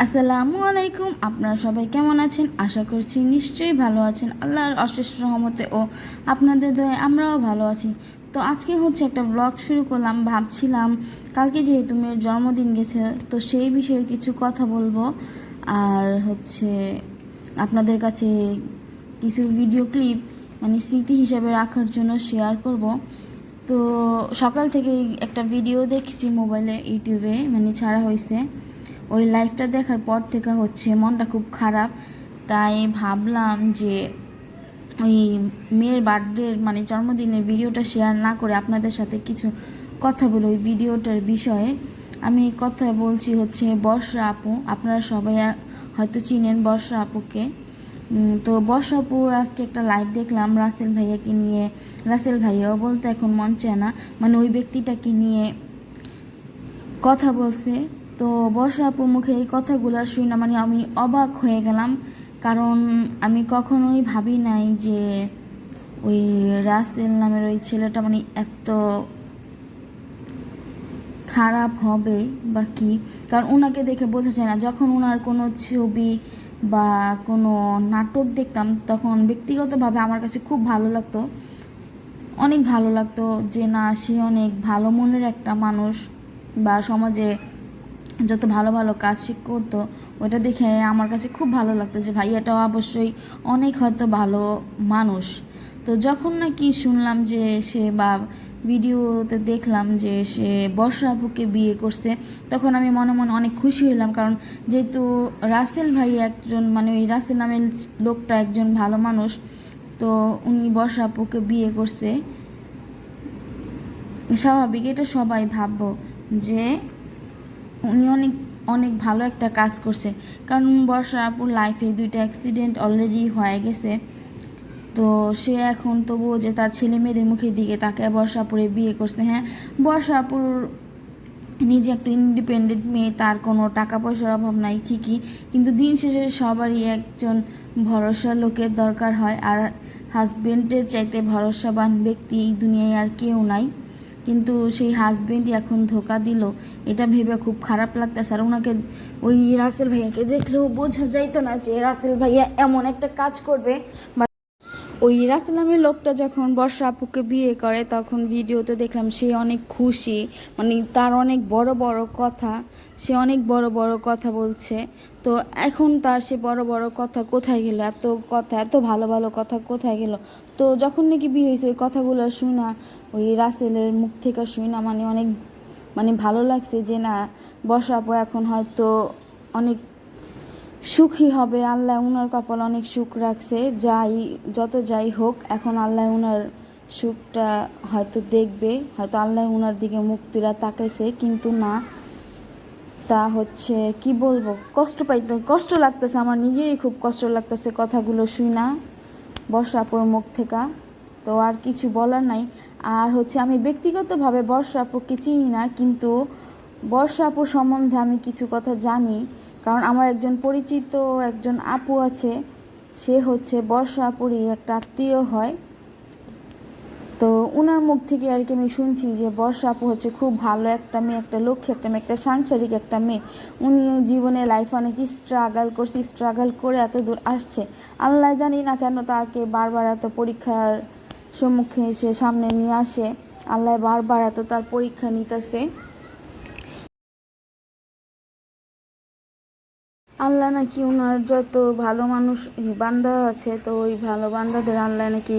আসসালামু আলাইকুম, আপনারা সবাই কেমন আছেন? আশা করছি নিশ্চয়ই ভালো আছেন। আল্লাহর অশেষ রহমতে ও আপনাদের দয়ে আমরাও ভালো আছি। তো আজকে হচ্ছে একটা ব্লগ শুরু করলাম। ভাবছিলাম, কালকে যেহেতু মেয়ের জন্মদিন গেছে, তো সেই বিষয়ে কিছু কথা বলব। আর হচ্ছে আপনাদের কাছে কিছু ভিডিও ক্লিপ মানে স্মৃতি হিসাবে রাখার জন্য শেয়ার করব। তো সকাল থেকে একটা ভিডিও দেখছি মোবাইলে, ইউটিউবে মানে ছাড়া হয়েছে ওই লাইভটা দেখার পর থেকে হচ্ছে মনটা খুব খারাপ। তাই ভাবলাম যে ওই মেয়ের বার্থডের মানে জন্মদিনের ভিডিওটা শেয়ার না করে আপনাদের সাথে কিছু কথা বলি ওই ভিডিওটার বিষয়ে। আমি কথা বলছি হচ্ছে বর্ষা আপু, আপনারা সবাই হয়তো চিনেন বর্ষা আপুকে। তো বর্ষা আপুর আজকে একটা লাইভ দেখলাম রাসেল ভাইয়াকে নিয়ে। রাসেল ভাইয়াও বলতে এখন মন চায় না। মানে ওই ব্যক্তিটাকে নিয়ে কথা বলছে। তো বর্ষা আপুর মুখে এই কথাগুলো শুনে মানে আমি অবাক হয়ে গেলাম। কারণ আমি কখনোই ভাবি নাই যে ওই রাসেল নামের ওই ছেলেটা মানে এত খারাপ হবে বা কি। কারণ ওনাকে দেখে বোঝা যায় না, যখন ওনার কোনো ছবি বা কোনো নাটক দেখতাম, তখন ব্যক্তিগতভাবে আমার কাছে খুব ভালো লাগতো। অনেক ভালো লাগতো যে না, সে অনেক ভালো মনের একটা মানুষ বা সমাজে যত ভালো ভালো কাজ করতো ওটা দেখে আমার কাছে খুব ভালো লাগতো যে ভাইয়াটাও অবশ্যই অনেক হয়তো ভালো মানুষ। তো যখন নাকি শুনলাম যে সে বা ভিডিওতে দেখলাম যে সে বর্ষা আপুকে বিয়ে করছে, তখন আমি মনে মনে অনেক খুশি হলাম কারণ যেহেতু রাসেল ভাই একজন মানে ওই রাসেল নামের লোকটা একজন ভালো মানুষ, তো উনি বর্ষা আপুকে বিয়ে করছে। স্বাভাবিক, এটা সবাই ভাববো যে উনি অনেক অনেক ভালো একটা কাজ করছে। কারণ বর্ষা আপুর লাইফে দুইটা অ্যাক্সিডেন্ট অলরেডি হয়ে গেছে। তো সে এখন তবুও যে তার ছেলে মেয়েদের মুখের দিকে তাকে বর্ষাপুরে বিয়ে করছে হ্যাঁ। বর্ষাপুর নিজে একটা ইন্ডিপেন্ডেন্ট মেয়ে, তার কোনো টাকা পয়সার অভাব নাই, ঠিকই। কিন্তু দিন শেষে সবারই একজন ভরসার লোকের দরকার হয়। আর হাজবেন্ডের চাইতে ভরসাবান ব্যক্তি এই দুনিয়ায় আর কেউ নাই। কিন্তু সেই হাজব্যান্ডই এখন ধোকা দিল। এটা ভেবে খুব খারাপ লাগতেছে। আর ওনাকে, ওই রাসেল ভাইয়াকে দেখলেও বোঝা যাইতো না যে রাসেল ভাইয়া এমন একটা কাজ করবে। ওই রাসেলামের লোকটা যখন বর্ষা আপুকে বিয়ে করে, তখন ভিডিওতে দেখলাম সে অনেক খুশি। মানে তার অনেক বড় বড় কথা, সে অনেক বড় বড় কথা বলছে। তো এখন তার সে বড় বড় কথা কোথায় গেল? এত কথা, এত ভালো ভালো কথা কোথায় গেল? তো যখন নাকি বিয়ে হয়েছে, ওই কথাগুলো শুনা ওই রাসেলের মুখ থেকে শুনা মানে অনেক মানে ভালো লাগছে যে না, বর্ষা আপু এখন হয়তো অনেক সুখী হবে, আল্লাহ উনার কপাল অনেক সুখ রাখছে। যাই, যত যাই হোক, এখন আল্লাহ উনার সুখটা হয়তো দেখবে, হয়তো আল্লাহ উনার দিকে মুক্তিরা তাকাইছে, কিন্তু না, তা হচ্ছে, কি বলব? কষ্ট পাইতে, কষ্ট লাগতেছে, আমার নিজেই খুব কষ্ট লাগতেছে কথাগুলো শুই না বর্ষাপুর মুখ থেকে, তো আর কিছু বলার নাই। আর হচ্ছে, আমি ব্যক্তিগতভাবে বর্ষাপুরকে চিনি না, কিন্তু বর্ষাপুর সম্বন্ধে আমি কিছু কথা জানি। কারণ আমার একজন পরিচিত একজন আপু আছে, সে হচ্ছে বর্ষা আপুরই একটা আত্মীয় হয়। তো ওনার মুখ থেকে আর কি আমি শুনছি যে বর্ষা আপু হচ্ছে খুব ভালো একটা মেয়ে, একটা লক্ষ্য একটা মেয়ে, একটা সাংসারিক একটা মেয়ে। উনি জীবনে লাইফ অনেক স্ট্রাগল করছে স্ট্রাগল করে এত দূর আসছে। আল্লাহ জানি না কেন তাকে বারবার এত পরীক্ষার সম্মুখে এসে সামনে নিয়ে আসে। আল্লাহ বারবার এত তার পরীক্ষা নিতেছে। আল্লাহ নাকি ওনার যত ভালো মানুষ বান্দা আছে, তো ওই ভালো বান্দাদের আল্লাহ নাকি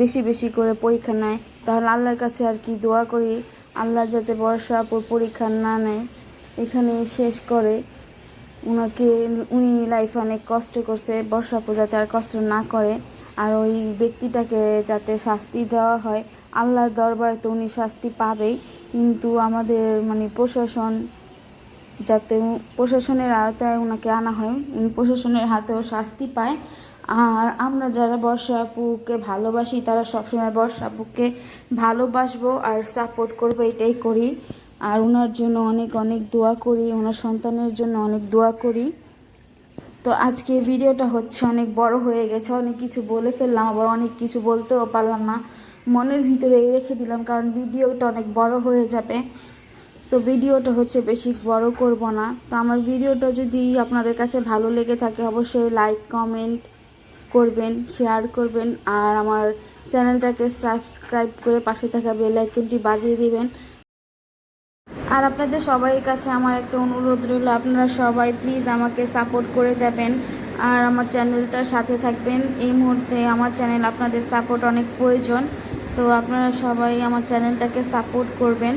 বেশি বেশি করে পরীক্ষা নেয়। তাহলে আল্লাহর কাছে আর কি দোয়া করি? আল্লাহ যাতে বর্ষা পরীক্ষা না নেয় এখানে শেষ করে। ওনাকে উনি লাইফে অনেক কষ্ট করছে, বর্ষা যাতে আর কষ্ট না করে। আর ওই ব্যক্তিটাকে যাতে শাস্তি দেওয়া হয়, আল্লাহর দরবারে তো উনি শাস্তি পাবেই। কিন্তু আমাদের মানে প্রশাসন যাতে প্রশাসনের আওতায় ওনাকে আনা হয়। উনি প্রশাসনের হাতেও শাস্তি পায়। আর আমরা যারা বর্ষা আপুকে ভালোবাসি, তারা সবসময় বর্ষা আপুকে ভালোবাসবো আর সাপোর্ট করব, এটাই করি। আর ওনার জন্য অনেক অনেক দোয়া করি, ওনার সন্তানের জন্য অনেক দোয়া করি। তো আজকে ভিডিওটা হচ্ছে অনেক বড় হয়ে গেছে, অনেক কিছু বলে ফেললাম, আবার অনেক কিছু বলতেও পারলাম না। মনের ভিতরে রেখে দিলাম, কারণ ভিডিওটা অনেক বড় হয়ে যাবে। তো ভিডিওটা হচ্ছে বেশি বড় করব না। তো আমার ভিডিওটা যদি আপনাদের কাছে ভালো লেগে থাকে, অবশ্যই লাইক কমেন্ট করবেন শেয়ার করবেন, আর আমার চ্যানেলটাকে সাবস্ক্রাইব করে পাশে থাকা বেল আইকনটি বাজিয়ে দিবেন। আর আপনাদের সবাইয়ের কাছে আমার একটা অনুরোধ রইল, আপনারা সবাই প্লিজ আমাকে সাপোর্ট করে যাবেন, আর আমার চ্যানেলটার সাথে থাকবেন। এই মুহূর্তে আমার চ্যানেল আপনাদের সাপোর্ট অনেক প্রয়োজন, তো আপনারা সবাই আমার চ্যানেলটাকে সাপোর্ট করবেন।